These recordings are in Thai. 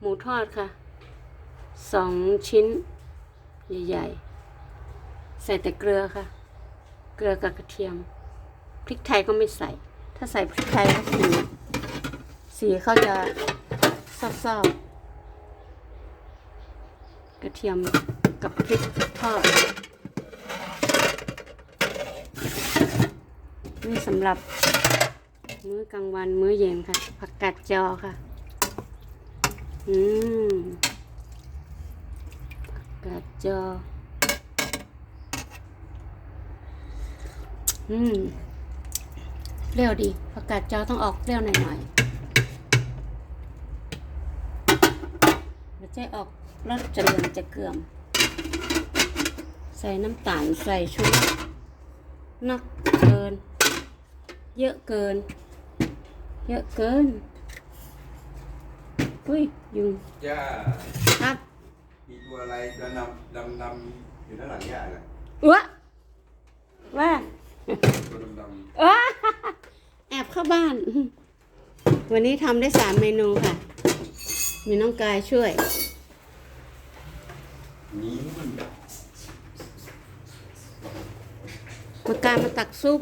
หมูทอดค่ะสองชิ้น ใหญ่ๆ ใส่แต่เกลือค่ะ เกลือกับกระเทียม พริกไทยก็ไม่ใส่ ถ้าใส่พริกไทยแล้วสีสีเขาจะซอบๆกระเทียมกับพริกทอดนี่สำหรับมื้อกลางวันมื้อเย็นค่ะ ผักกาดจอค่ะ อืมกกาดจออืมเรี้ยวดีผักกาดจอต้องออกเปรี้ยวหน่อยๆแล้วจออกรสจะเหลืองจะเกลือม ใส่น้ำตาลใส่ชูรสนักเกิน เยอะเกิน เยอะเกิน อุ้ยยุงย่าครับมีตัวอะไรดำดำดำดำอยู่ด้านหลังย่าน่ะอ้วว่าตัวดำดอ้วแอบเข้าบ้าน วันนี้ทำได้สามเมนูค่ะ มีน้องกายช่วยำนี้มันมากายมาตักซุป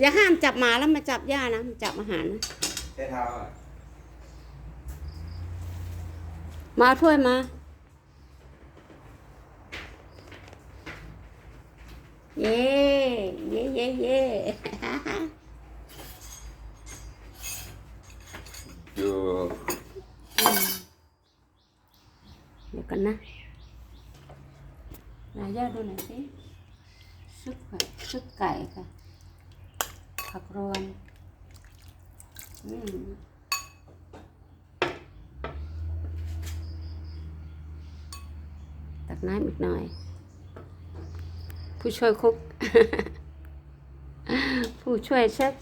อย่าห้ามจับหมาแล้วมาจับย่านะมาจับอาหารนะแค่เท้าอะ มาเอาถ้วยมา เย้เย้เย้เย้อยู่เดี๋ยวกันนะนายย่าดูหน่อยสิซุปค่ะซุปไก่ค่ะผักรวมอืม ตักน้ำอีกหน่อย ผู้ช่วยคุก ผู้ช่วยเชฟ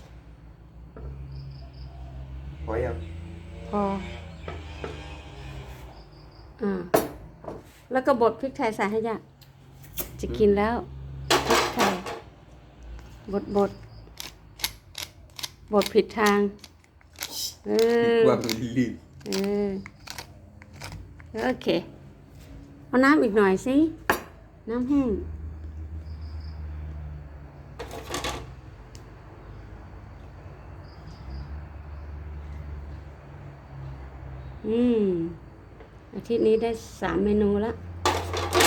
พอยังพออ่าแล้วก็บดพริกไทยใส่ให้ยะจะกินแล้วพริกไทยบดบดบดผิดทาง เออกวางลิ้นเออ โอเค เอาน้ำอีกหน่อยสิ น้ำแห้ง อืม อาทิตย์นี้ได้สามเมนูละ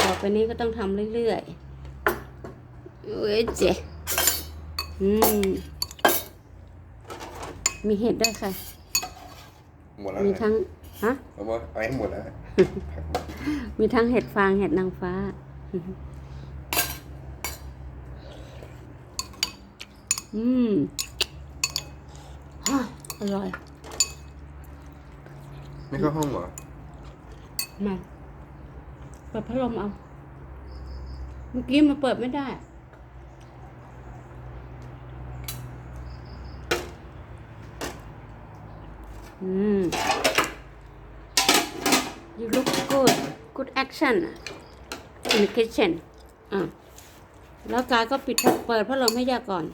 ต่อไปนี้ก็ต้องทำเรื่อยๆเอ้ยเจ๊อืม มีเห็ดด้วยค่ะ หมดแล้วมีนะทั้ง ฮะเอามาเอาให้หมดแล้วมีทั้งเห็ดฟางเห็ดนางฟ้า อืมฮ่าอร่อย ไม่เข้าห้องเหรอมาเปิดพัดลมเอา เมื่อกี้มันเปิดไม่ได้อืม you look good good action in the kitchen อะแล้วกายก็ปิดเปิดพัดลมให้ยาก่อน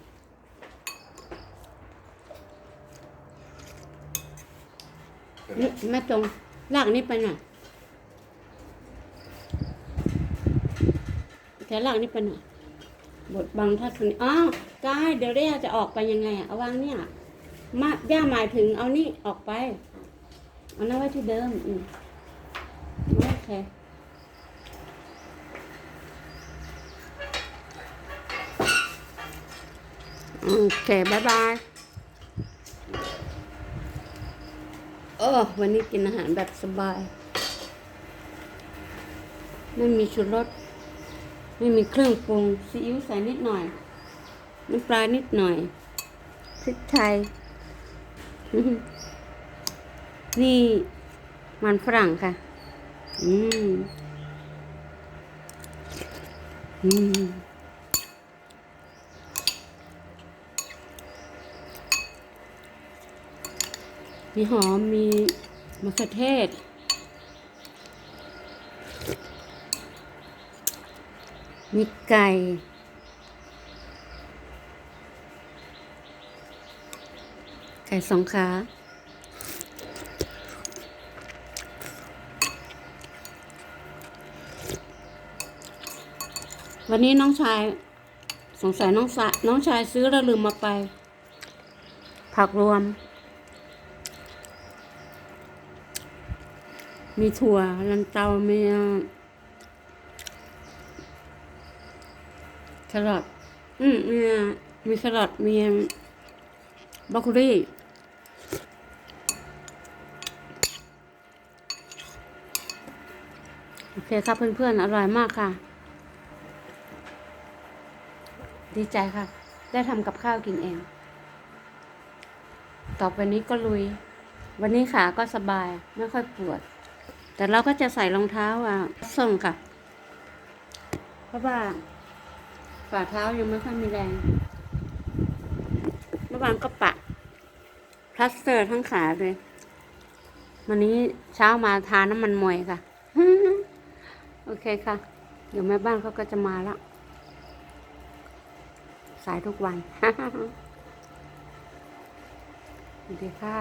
นี่แม่จงลากนี้ไปหน่อยแกลากนี้ไปหน่อยบทบังทัศนีอ้าวกายเดี๋ยวได้จะออกไปยังไงอะเอาวางเนี่ยมาย่าหมายถึงเอานี่ออกไป เอานั่นไว้ที่เดิม อืม เคโอเคบายบายโอ้วันนี้กินอาหารแบบสบาย ไม่มีชูรส ไม่มีเครื่องปรุงซีอิ๊วใส่นิดหน่อยน้ำปลานิดหน่อยพริกไทย นี่มันฝรั่งค่ะ อืม อืม มีหอม มีมะเขือเทศ มีไก่ไก่สองขา วันนี้น้องชาย สงสัยน้องสาน้องชายซื้อแล้วลืมมาไป ผักรวม มีถั่วลันเตามีแครอทอืมมีมีแครอทมีบรอกโคลีโอเคครับเพื่อนๆ อร่อยมากค่ะ ดีใจค่ะ ได้ทำกับข้าวกินเอง ต่อไปนี้ก็ลุย วันนี้ขาก็สบายไม่ค่อยปวด แต่เราก็จะใส่รองเท้าอะส่งค่ะ เพราะว่าฝ่าเท้ายังไม่ค่อยมีแรงเมื่อวานก็ปะพลาสเตอร์ทั้งขาเลย วันนี้เช้ามาทาน้ำมันมวยค่ะ โอเคค่ะ เดี๋ยวแม่บ้านเขาก็จะมาแล้ว สายทุกวัน สวัสดีค่ะ